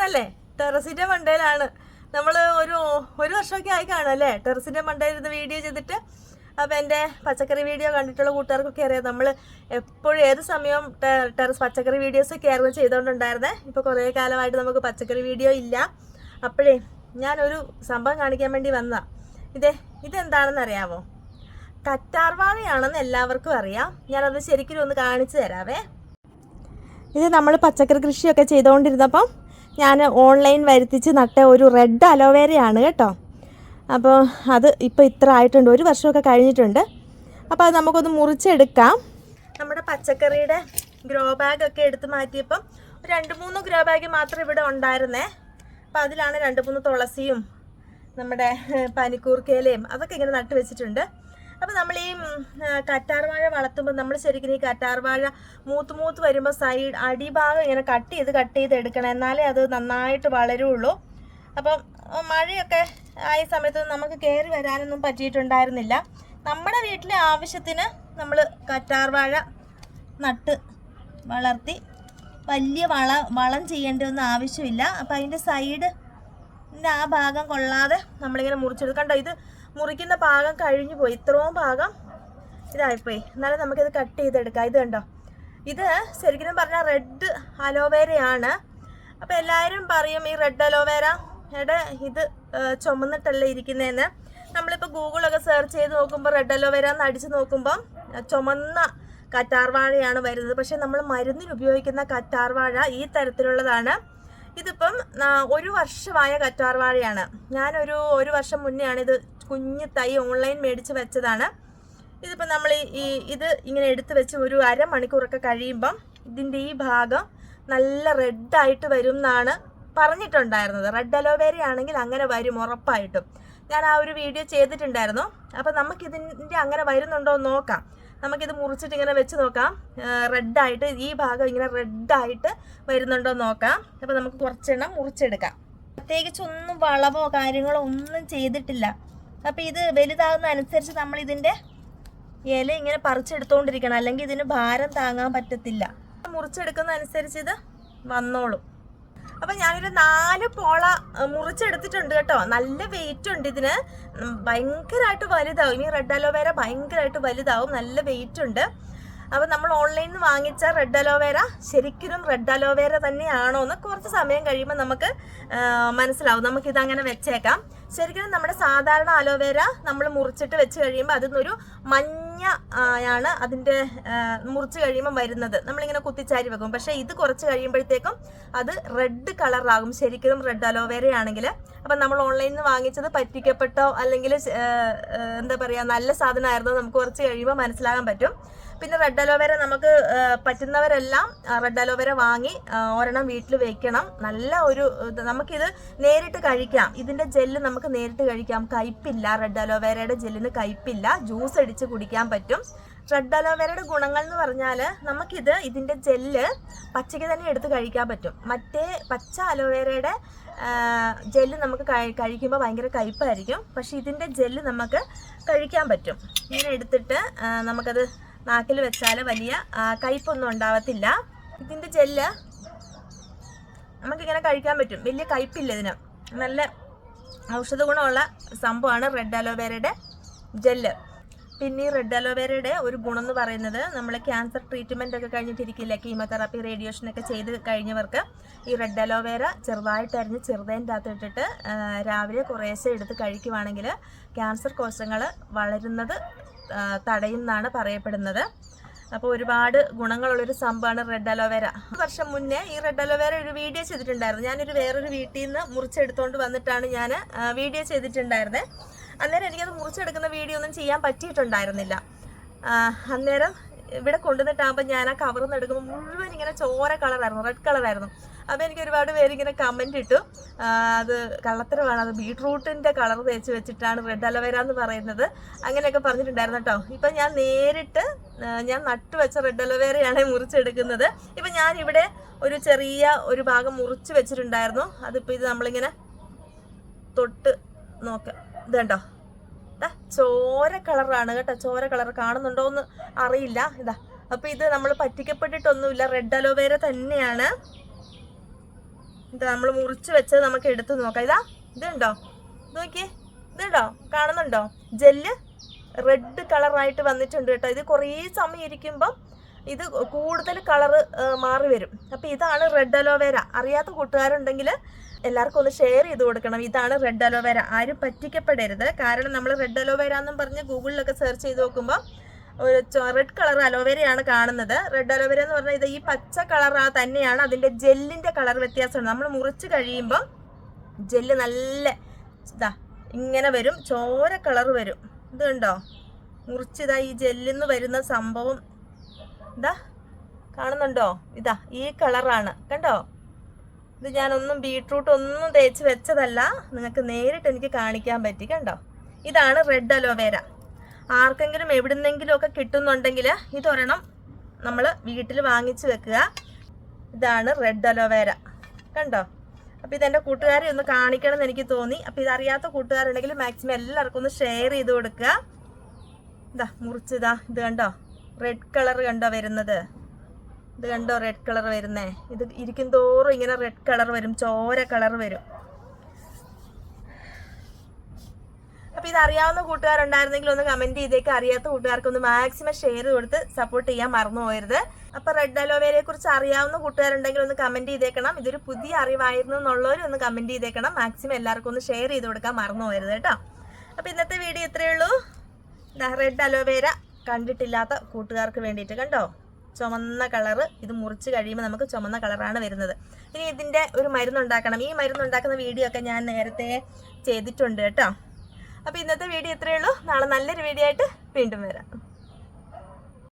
ഞാനല്ലേ ടെറസിന്റെ മണ്ടയിലാണ് നമ്മൾ ഒരു ഒരു വർഷമൊക്കെ ആയി കാണും അല്ലേ? ടെറസിന്റെ മണ്ടയിൽ ഇത് വീഡിയോ ചെയ്തിട്ട്. അപ്പൊ എന്റെ പച്ചക്കറി വീഡിയോ കണ്ടിട്ടുള്ള കൂട്ടുകാർക്കൊക്കെ അറിയാം. നമ്മൾ എപ്പോഴും ഏത് സമയവും ടെറസ് പച്ചക്കറി വീഡിയോസൊക്കെ ആയിരുന്നു ചെയ്തുകൊണ്ടുണ്ടായിരുന്നത് ഇപ്പോൾ കുറേ കാലമായിട്ട് നമുക്ക് പച്ചക്കറി വീഡിയോ ഇല്ല. അപ്പോഴേ ഞാനൊരു സംഭവം കാണിക്കാൻ വേണ്ടി വന്നതാ ഇതേ ഇതെന്താണെന്ന് അറിയാമോ കറ്റാർവാഴയാണെന്ന് എല്ലാവർക്കും അറിയാം. ഞാനത് ശരിക്കും ഒന്ന് കാണിച്ചു തരാവേ. ഇത് നമ്മൾ പച്ചക്കറി കൃഷിയൊക്കെ ചെയ്തുകൊണ്ടിരുന്നപ്പം ഞാൻ ഓൺലൈൻ വരുത്തിച്ച് നട്ട ഒരു റെഡ് അലോവേരയാണ് കേട്ടോ. അപ്പോൾ അത് ഇപ്പോൾ ഇത്ര ആയിട്ടുണ്ട്. ഒരു വർഷമൊക്കെ കഴിഞ്ഞിട്ടുണ്ട്. അപ്പോൾ അത് നമുക്കൊന്ന് മുറിച്ചെടുക്കാം. നമ്മുടെ പച്ചക്കറിയുടെ ഗ്രോ ബാഗ് ഒക്കെ എടുത്ത് മാറ്റിയപ്പം രണ്ട് മൂന്ന് ഗ്രോ ബാഗ് മാത്രം ഇവിടെ ഉണ്ടായിരുന്നേ. അപ്പോൾ അതിലാണ് രണ്ട് മൂന്ന് തുളസിയും നമ്മുടെ പനിക്കൂർക്കേലയും അതൊക്കെ ഇങ്ങനെ നട്ട് വെച്ചിട്ടുണ്ട്. അപ്പോൾ നമ്മൾ ഈ കറ്റാർവാഴ വളർത്തുമ്പോൾ നമ്മൾ ശരിക്കും ഈ കറ്റാർവാഴ മൂത്ത് മൂത്ത് വരുമ്പോൾ സൈഡ് അടിഭാഗം ഇങ്ങനെ കട്ട് ചെയ്ത് കട്ട് ചെയ്ത് എടുക്കണം. എന്നാലേ അത് നന്നായിട്ട് വളരുള്ളൂ. അപ്പം മഴയൊക്കെ ആയ സമയത്ത് നമുക്ക് കയറി വരാനൊന്നും പറ്റിയിട്ടുണ്ടായിരുന്നില്ല. നമ്മുടെ വീട്ടിലെ ആവശ്യത്തിന് നമ്മൾ കറ്റാർവാഴ നട്ട് വളർത്തി വലിയ വള വളം ചെയ്യേണ്ടതൊന്നും ആവശ്യമില്ല. അപ്പം അതിന്റെ സൈഡ് ആ ഭാഗം കൊള്ളാതെ നമ്മളിങ്ങനെ മുറിച്ചെടുക്കണ്ട കണ്ടോ ഇത് മുറിക്കുന്ന ഭാഗം കഴിഞ്ഞു പോയി. ഇത്രയും ഭാഗം ഇതായിപ്പോയി. എന്നാലും നമുക്കിത് കട്ട് ചെയ്തെടുക്കാം. ഇത് കണ്ടോ? ഇത് ശരിക്കും പറഞ്ഞാൽ റെഡ് അലോവേരയാണ്. അപ്പോൾ എല്ലാവരും പറയും ഈ റെഡ് അലോവേര അലോവേരയുടെ ഇത് ചുമന്നിട്ടല്ല ഇരിക്കുന്നതെന്ന് നമ്മളിപ്പോൾ ഗൂഗിളൊക്കെ സെർച്ച് ചെയ്ത് നോക്കുമ്പോൾ റെഡ് അലോവേര എന്ന് അടിച്ച് നോക്കുമ്പോൾ ചുമന്ന കറ്റാർവാഴയാണ് വരുന്നത്. പക്ഷേ നമ്മൾ മരുന്നിൽ ഉപയോഗിക്കുന്ന കറ്റാർവാഴ ഈ തരത്തിലുള്ളതാണ്. ഇതിപ്പം ഒരു വർഷമായ കറ്റാർവാഴയാണ്. ഞാനൊരു ഒരു വർഷം മുന്നെയാണ് ഇത് കുഞ്ഞ് തൈ ഓൺലൈൻ മേടിച്ച് വെച്ചതാണ്. ഇതിപ്പോൾ നമ്മൾ ഈ ഇത് ഇങ്ങനെ എടുത്ത് വെച്ച് ഒരു അരമണിക്കൂറൊക്കെ കഴിയുമ്പം ഇതിന്റെ ഈ ഭാഗം നല്ല റെഡായിട്ട് വരും എന്നാണ് പറഞ്ഞിട്ടുണ്ടായിരുന്നത്. റെഡ് അലോവേര ആണെങ്കിൽ അങ്ങനെ വരും ഉറപ്പായിട്ടും. ഞാൻ ആ ഒരു വീഡിയോ ചെയ്തിട്ടുണ്ടായിരുന്നു. അപ്പോൾ നമുക്കിതിന്റെ അങ്ങനെ വരുന്നുണ്ടോ എന്ന് നോക്കാം. നമുക്കിത് മുറിച്ചിട്ട് ഇങ്ങനെ വെച്ച് നോക്കാം. റെഡായിട്ട് ഈ ഭാഗം ഇങ്ങനെ റെഡായിട്ട് വരുന്നുണ്ടോ നോക്കാം. അപ്പോൾ നമുക്ക് കുറച്ചെണ്ണം മുറിച്ചെടുക്കാം. പ്രത്യേകിച്ച് ഒന്നും വളവോ കാര്യങ്ങളോ ഒന്നും ചെയ്തിട്ടില്ല. അപ്പോൾ ഇത് വലുതാകുന്ന അനുസരിച്ച് നമ്മൾ ഇതിന്റെ ഇല ഇങ്ങനെ പറിച്ചെടുത്തോണ്ടിരിക്കണം. അല്ലെങ്കിൽ ഇതിന് ഭാരം താങ്ങാൻ പറ്റത്തില്ല. മുറിച്ചെടുക്കുന്ന അനുസരിച്ച് ഇത് വന്നോളും. അപ്പം ഞാനൊരു നാല് പോള മുറിച്ചെടുത്തിട്ടുണ്ട് കേട്ടോ. നല്ല വെയിറ്റ് ഉണ്ട് ഇതിന്. ഭയങ്കരമായിട്ട് വലുതാവും. ഇനി റെഡ് അലോവേര ഭയങ്കരമായിട്ട് വലുതാവും. നല്ല വെയിറ്റ് ഉണ്ട്. അപ്പൊ നമ്മൾ ഓൺലൈനിൽ നിന്ന് വാങ്ങിച്ച റെഡ് അലോവേര ശരിക്കും റെഡ് അലോവേര തന്നെയാണോ എന്ന് കുറച്ച് സമയം കഴിയുമ്പോൾ നമുക്ക് മനസ്സിലാവും. നമുക്കിത് അങ്ങനെ വെച്ചേക്കാം. ശരിക്കും നമ്മുടെ സാധാരണ അലോവേര നമ്മൾ മുറിച്ചിട്ട് വെച്ച് കഴിയുമ്പോൾ അതിന്നൊരു മഞ്ഞ ആണ് അതിന്റെ മുറിച്ച് കഴിയുമ്പോൾ വരുന്നത്. നമ്മളിങ്ങനെ കുത്തിച്ചാരി വെക്കും. പക്ഷേ ഇത് കുറച്ച് കഴിയുമ്പോഴത്തേക്കും അത് റെഡ് കളറാകും ശരിക്കും റെഡ് അലോവേര ആണെങ്കിൽ അപ്പം നമ്മൾ ഓൺലൈനിൽ നിന്ന് വാങ്ങിച്ചത് പറ്റിക്കപ്പെട്ടോ? അല്ലെങ്കിൽ എന്താ പറയുക നല്ല സാധനമായിരുന്നോ? നമുക്ക് കുറച്ച് കഴിയുമ്പോൾ മനസ്സിലാകാൻ പറ്റും. പിന്നെ റെഡ് അലോവേര നമുക്ക് പറ്റുന്നവരെല്ലാം റെഡ് അലോവേര വാങ്ങി ഒരെണ്ണം വീട്ടിൽ വെക്കണം. നല്ല ഒരു നമുക്കിത് നേരിട്ട് കഴിക്കാം. ഇതിന്റെ ജെല്ല് നമുക്ക് നേരിട്ട് കഴിക്കാം. കയ്പില്ല റെഡ് അലോവേരയുടെ ജെല്ലിന് കയ്പില്ല. ജ്യൂസ് അടിച്ച് കുടിക്കാൻ പറ്റും. റെഡ് അലോവേരയുടെ ഗുണങ്ങൾ എന്ന് പറഞ്ഞാൽ നമുക്കിത് ഇതിന്റെ ജെല്ല് പച്ചയ്ക്ക് തന്നെ എടുത്ത് കഴിക്കാൻ പറ്റും. മറ്റേ പച്ച അലോവേരയുടെ ജെല്ല് നമുക്ക് കഴിക്കുമ്പോൾ ഭയങ്കര കയ്പായിരിക്കും. പക്ഷെ ഇതിന്റെ ജെല്ല് നമുക്ക് കഴിക്കാൻ പറ്റും. ഇങ്ങനെ എടുത്തിട്ട് നമുക്കത് നാക്കിൽ വെച്ചാൽ വലിയ കയ്പൊന്നും ഉണ്ടാവത്തില്ല. ഇതിന്റെ ജെല്ല് നമുക്കിങ്ങനെ കഴിക്കാൻ പറ്റും. വലിയ കയ്പില്ല ഇതിന്. നല്ല ഔഷധ ഗുണമുള്ള സംഭവമാണ് റെഡ് അലോവേരയുടെ ജെല്ല്. പിന്നെ ഈ റെഡ് അലോവേരയുടെ ഒരു ഗുണം എന്ന് പറയുന്നത് നമ്മൾ ക്യാൻസർ ട്രീറ്റ്മെന്റ് ഒക്കെ കഴിഞ്ഞിട്ടിരിക്കില്ല? കീമോതെറാപ്പി റേഡിയേഷൻ ഒക്കെ ചെയ്ത് കഴിഞ്ഞവർക്ക് ഈ റെഡ് അലോവേര ചെറുതായിട്ട് അരിഞ്ഞ് ചെറുതേന്റെ അകത്ത് ഇട്ടിട്ട് രാവിലെ കുറേശ്ശെ എടുത്ത് കഴിക്കുവാണെങ്കിൽ ക്യാൻസർ കോശങ്ങൾ വളരുന്നത് തടയുന്നതാണ് പറയപ്പെടുന്നത്. അപ്പോൾ ഒരുപാട് ഗുണങ്ങളുള്ളൊരു സംഭവമാണ് റെഡ് അലോവേര വർഷം മുന്നേ ഈ റെഡ് അലോവേര ഒരു വീഡിയോ ചെയ്തിട്ടുണ്ടായിരുന്നു. ഞാനൊരു വേറൊരു വീട്ടിൽ നിന്ന് മുറിച്ചെടുത്തുകൊണ്ട് വന്നിട്ടാണ് ഞാൻ വീഡിയോ ചെയ്തിട്ടുണ്ടായിരുന്നത് അന്നേരം എനിക്കത് മുറിച്ചെടുക്കുന്ന വീഡിയോ ഒന്നും ചെയ്യാൻ പറ്റിയിട്ടുണ്ടായിരുന്നില്ല. അന്നേരം ഇവിടെ കൊണ്ടുവന്നിട്ടാകുമ്പോൾ ഞാൻ ആ കവറിൽ നിന്ന് എടുക്കുമ്പോൾ മുഴുവൻ ഇങ്ങനെ ചോര കളറായിരുന്നു റെഡ് കളറായിരുന്നു അപ്പോൾ എനിക്ക് ഒരുപാട് പേര് ഇങ്ങനെ കമന്റ് ഇട്ടു. അത് കള്ളത്തരമാണ് അത് ബീട്രൂട്ടിന്റെ കളർ തേച്ച് വെച്ചിട്ടാണ് റെഡ് അലവേര എന്ന് പറയുന്നത്. അങ്ങനെയൊക്കെ പറഞ്ഞിട്ടുണ്ടായിരുന്നു കേട്ടോ ഇപ്പം ഞാൻ നേരിട്ട് ഞാൻ നട്ടു വെച്ച റെഡ് അലവേരയാണ് മുറിച്ചെടുക്കുന്നത്. ഇപ്പം ഞാൻ ഇവിടെ ഒരു ചെറിയ ഒരു ഭാഗം മുറിച്ച് വെച്ചിട്ടുണ്ടായിരുന്നു. അതിപ്പോൾ ഇത് നമ്മളിങ്ങനെ തൊട്ട് നോക്കാം. ഇത് കണ്ടോ? ദാ ചോര കളറാണ് കേട്ടോ. ചോര കളർ കാണുന്നുണ്ടോ എന്ന് അറിയില്ല. ഇതാ അപ്പൊ ഇത് നമ്മൾ പറ്റിക്കപ്പെട്ടിട്ടൊന്നുമില്ല. റെഡ് അലോവേര തന്നെയാണ്. ഇത് നമ്മൾ മുറിച്ച് വെച്ചത് നമുക്ക് എടുത്ത് നോക്കാം. ഇതാ ഇതുണ്ടോ ഇത് നോക്കിയേ ഇതുണ്ടോ കാണുന്നുണ്ടോ? ജെല്ല് റെഡ് കളറായിട്ട് വന്നിട്ടുണ്ട് കേട്ടോ. ഇത് കുറേ സമയം ഇരിക്കുമ്പം ഇത് കൂടുതൽ കളറ് മാറി വരും. അപ്പൊ ഇതാണ് റെഡ് അലോവേര. അറിയാത്ത കൂട്ടുകാരുണ്ടെങ്കിൽ എല്ലാവർക്കും ഒന്ന് ഷെയർ ചെയ്ത് കൊടുക്കണം. ഇതാണ് റെഡ് അലോവേര. ആരും പറ്റിക്കപ്പെടരുത്. കാരണം നമ്മൾ റെഡ് അലോവേര എന്നും പറഞ്ഞ് ഗൂഗിളിലൊക്കെ സെർച്ച് ചെയ്ത് നോക്കുമ്പോൾ ഒരു റെഡ് കളർ അലോവേരയാണ് കാണുന്നത്. റെഡ് അലോവേര എന്ന് പറഞ്ഞാൽ ഇത് ഈ പച്ച കളർ തന്നെയാണ് അതിന്റെ ജെല്ലിന്റെ കളർ വ്യത്യാസമാണ്. നമ്മൾ മുറിച്ച് കഴിയുമ്പോൾ ജെല്ല് നല്ല ഇതാ ഇങ്ങനെ വരും. ചോര കളർ വരും. ഇത് കണ്ടോ? മുറിച്ചിതാ ഈ ജെല്ലിൽ നിന്ന് വരുന്ന സംഭവം ഇതാ കാണുന്നുണ്ടോ? ഇതാ ഈ കളറാണ്. കണ്ടോ? ഇത് ഞാനൊന്നും ബീട്രൂട്ട് ഒന്നും തേച്ച് വെച്ചതല്ല. നിങ്ങൾക്ക് നേരിട്ട് എനിക്ക് കാണിക്കാൻ പറ്റി. കണ്ടോ? ഇതാണ് റെഡ് അലോവേര. ആർക്കെങ്കിലും എവിടുന്നെങ്കിലും ഒക്കെ കിട്ടുന്നുണ്ടെങ്കിൽ ഇതൊരെണ്ണം നമ്മൾ വീട്ടിൽ വാങ്ങിച്ചു വെക്കുക. ഇതാണ് റെഡ് അലോവേര. കണ്ടോ? അപ്പോൾ ഇതെന്റെ കൂട്ടുകാരെ ഒന്ന് കാണിക്കണം എന്ന് എനിക്ക് തോന്നി. അപ്പോൾ ഇതറിയാത്ത കൂട്ടുകാരുണ്ടെങ്കിൽ മാക്സിമം എല്ലാവർക്കും ഒന്ന് ഷെയർ ചെയ്ത് കൊടുക്കുക. ഇതാ മുറിച്ചിതാ ഇത് കണ്ടോ? റെഡ് കളർ കണ്ടോ വരുന്നത്? ഇത് കണ്ടോ റെഡ് കളർ വരുന്നേ? ഇത് ഇരിക്കും തോറും ഇങ്ങനെ റെഡ് കളർ വരും ചോര കളർ വരും. അപ്പൊ ഇത് അറിയാവുന്ന കൂട്ടുകാരുണ്ടായിരുന്നെങ്കിൽ ഒന്ന് കമന്റ് ചെയ്തേക്ക്. അറിയാത്ത കൂട്ടുകാർക്ക് ഒന്ന് മാക്സിമം ഷെയർ കൊടുത്ത് സപ്പോർട്ട് ചെയ്യാൻ മറന്നു പോയരുത്. അപ്പൊ റെഡ് അലോവേരയെ കുറിച്ച് അറിയാവുന്ന കൂട്ടുകാരുണ്ടെങ്കിൽ ഒന്ന് കമന്റ് ചെയ്തേക്കണം. ഇതൊരു പുതിയ അറിവായിരുന്നു എന്നുള്ളവരും ഒന്ന് കമന്റ് ചെയ്തേക്കണം. മാക്സിമം എല്ലാവർക്കും ഒന്ന് ഷെയർ ചെയ്ത് കൊടുക്കാൻ മറന്നു പോയരുത് കേട്ടോ. അപ്പൊ ഇന്നത്തെ വീഡിയോ ഇത്രയേ ഉള്ളൂ. റെഡ് അലോവേര കണ്ടിട്ടില്ലാത്ത കൂട്ടുകാർക്ക് വേണ്ടിയിട്ട് കണ്ടോ? ചുമന്ന കളറ് ഇത് മുറിച്ച് കഴിയുമ്പോൾ നമുക്ക് ചുമന്ന കളറാണ് വരുന്നത്. ഇനി ഇതിന്റെ ഒരു മരുന്നുണ്ടാക്കണം. ഈ മരുന്നുണ്ടാക്കുന്ന വീഡിയോ ഒക്കെ ഞാൻ നേരത്തെ ചെയ്തിട്ടുണ്ട് കേട്ടോ. അപ്പോൾ ഇന്നത്തെ വീഡിയോ ഇത്രയേ ഉള്ളൂ. നാളെ നല്ലൊരു വീഡിയോ ആയിട്ട് വീണ്ടും വരാം.